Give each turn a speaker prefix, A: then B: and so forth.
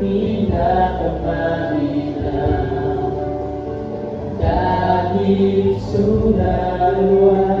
A: tila ka pamilaw Dahil sulaluan